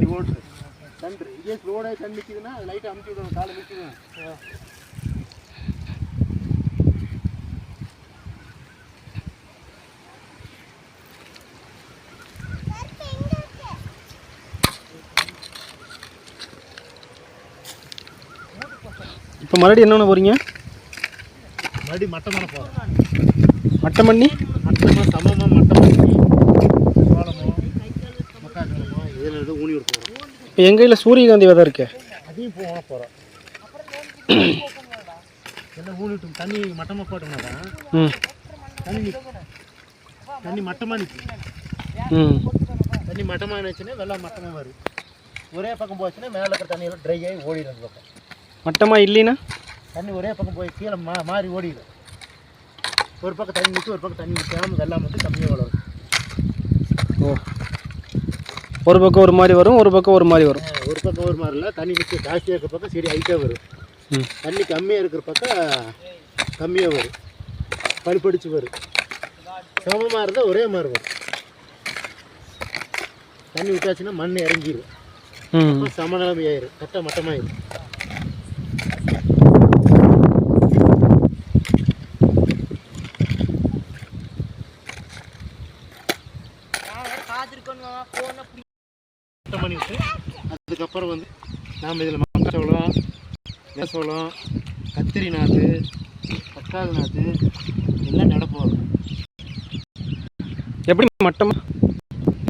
தண்ணி ஓடுது. தண்டு இதே ஸ்லோடாக தண்ணி நிற்குதுன்னா லைட்டாக அமுத்தி விடணும் காலை நிற்குதுங்க இப்போ மறுபடியும் என்னென்ன போகிறீங்க மறுபடியும் மட்டமான போகிறோம் மட்டம் பண்ணி மட்டமாக சமமாக மட்டம் பண்ணி சோளமோ மக்காச்சோளமோ இதில் எதுவும் ஊனி விட போகிறோம் இப்போ எங்கள் கையில் சூரியகாந்தி விதை இருக்கு. அதையும் போக போகிறோம் எல்லாம் ஊனிட்டு தண்ணி மட்டமாக போட்டோம்னா தான் தண்ணி. தண்ணி மட்டமாக நிற்கும் ம். தண்ணி மட்டமாக இருந்துச்சுன்னா வெள்ளம் மட்டமாக வரும். ஒரே பக்கம் போச்சுன்னா மேலே இருக்கிற தண்ணியெல்லாம் ட்ரை ஆகி ஓடிடும் அந்த பக்கம். மட்டமாக இல்லைன்னா? தண்ணி ஒரே பக்கம் போய் கீழே மா மாறி ஓடிடும். ஒரு பக்கம் தண்ணி நிற்கும் ஒரு பக்கம் தண்ணி நிற்காம வெள்ளம் வந்து கம்மியாக வளரும். ஓ. ஒரு பக்கம் ஒரு மாதிரி வரும் ஒரு பக்கம் ஒரு மாதிரி வரும். ஒரு பக்கம் ஒரு மாதிரி இல்லை. தண்ணி நிற்க ஜாஸ்தியாக இருக்கிற பக்கம் சரி ஹைட்டாக வரும். தண்ணி கம்மியாக இருக்கிற பக்கம் கம்மியாக வரும். படுப்படிச்சு வரும். சமமாக இருந்தால் ஒரே மாதிரி வரும். தண்ணி விட்டாச்சுன்னா மண் இறங்கிடும் சமநிலைமை ஆயிரும். கட்ட மட்டமாயிரும். மட்டம் பண்ணிவிட்டு அதுக்கப்புறம் வந்து நாம் இதில் மக்காச்சோளம் நெசோளம் கத்திரி நாற்று தக்காளி நாற்று எல்லாம் நட போகிறோம் எப்படி மட்டமாக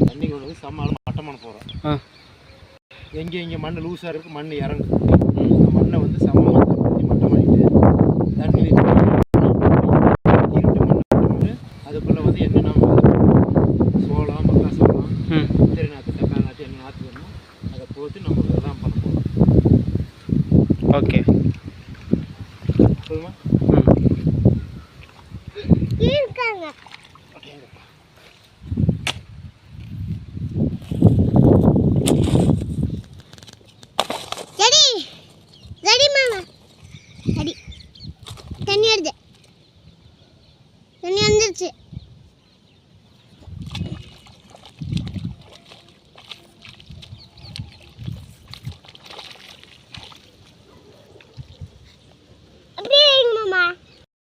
தண்ணி கொண்டு வந்து சமாளம் மட்டம் பண்ண போகிறோம் எங்கே இங்கே மண் லூஸாக இருக்குது மண் இறங்கும் அந்த மண்ணை வந்து சமமாக மட்டம் பண்ணிட்டு தண்ணி இருட்டு மண் அதுக்குள்ளே வந்து என்ன நம்ம சோளம் மக்காசோளம் ம் கத்திரி நாற்று தக்காளி நாற்று என்ன நாற்று வேணுமோ அதை போட்டு நம்ம இதெல்லாம் பண்ண போகிறோம் ஓகே போதுமா ம் இருக்காங்க ரெடி ரெடி மாமா ரெடி தண்ணி வருது. தண்ணி வந்துருச்சு.